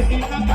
Aqui tá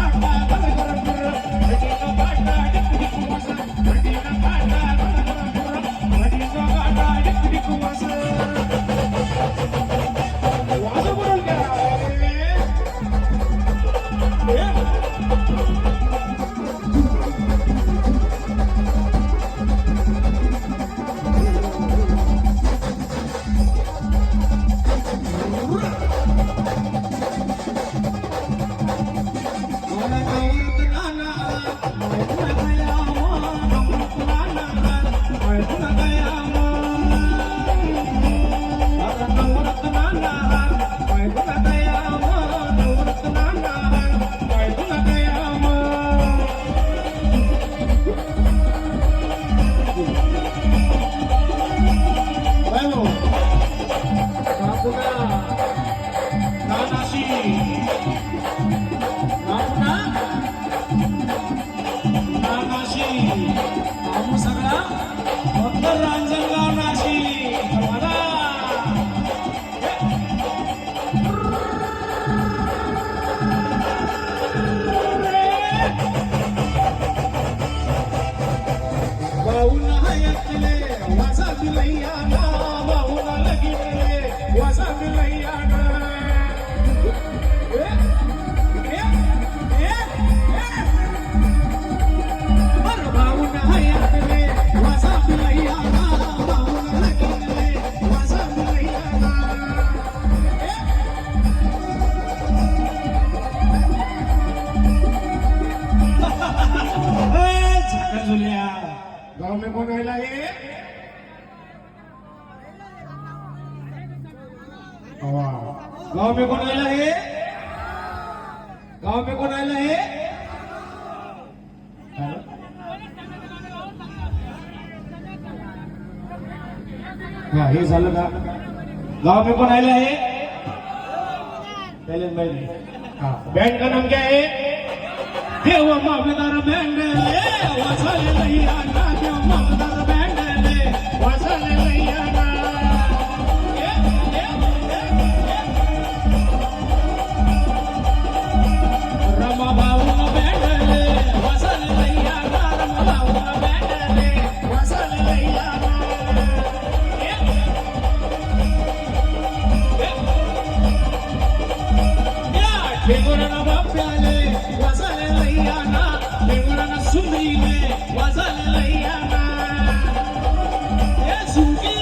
अनु सगळा भक्त रांजण गाव में कौन आला है? गाव में कौन आला है? हा हे झालं का? गाव में कोण आला आहे शैलेश भाई बैंड का नाम क्या है? देवा मामलेदार बैंड देवा सुनीले वजलैया सुगी